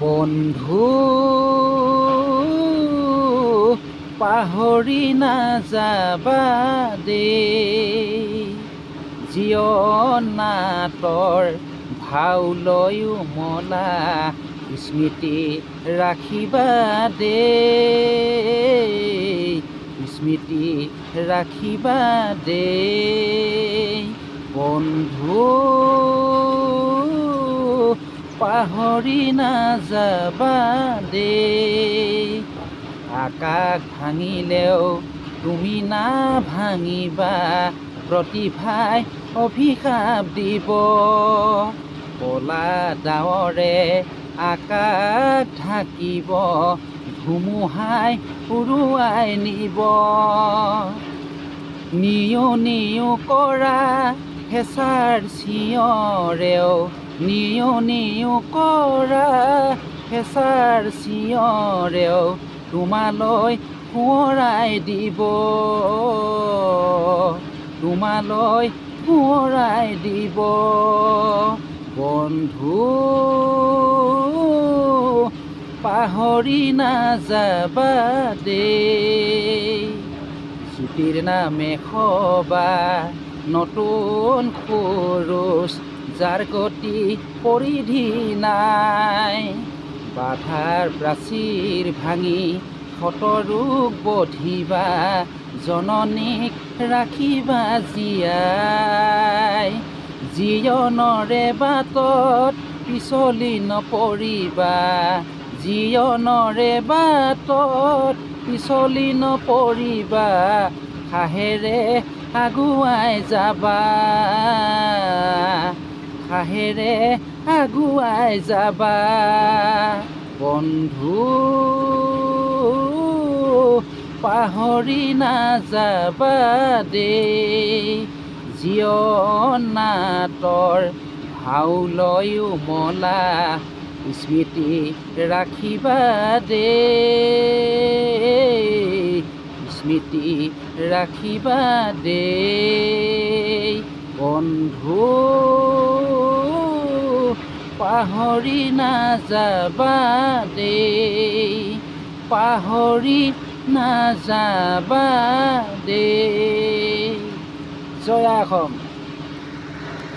বন্ধু পাহৰি নাযাবা দেই জীৱনাতৰ ভাও লৈও মলা স্মৃতি ৰাখিবা দেই স্মৃতি ৰাখিবা দেই পাহৰি নাযাবা দেই আকাশ ভাঙিলেও তুমি না ভাঙিবা প্ৰতিভাই অভিশাপ দিব। কলা ডাৱৰে আকাশ ঢাকিব, ধুমুহাই উৰুৱাই নিব। নিও নিও কৰা হেঁচাৰ চিঞৰেও নিও নিও কৰা হেঁচাৰ চিঞৰেও তোমালৈ সোঁৱৰাই দিব। তোমালৈ সোঁৱৰাই দিব। বন্ধু পাহৰি নাযাবা দেই জ্যোতিৰ নামে সবা নতুন খৰচ যাৰ গতি পৰিধি নাই। বাধাৰ প্ৰাচীৰ ভাঙি শতৰোগ বধিবা, জননীক ৰাখিবা জীয়াই। জীৱনৰে বাটত পিছলি নপৰিবা জীৱনৰে বাটত পিছলি নপৰিবা সাহেৰে আগুৱাই যাবা? সাহেৰে আগুৱাই যাবা? বন্ধু পাহৰি নাযাবা দেই জীৱনাতৰ ভাও লৈও মলা। স্মৃতি ৰাখিবা দেই স্মৃতি ৰাখিবা দে বন্ধু পাহৰি নাযাবা দে পাহৰি নাযাবা দে জয় অসম।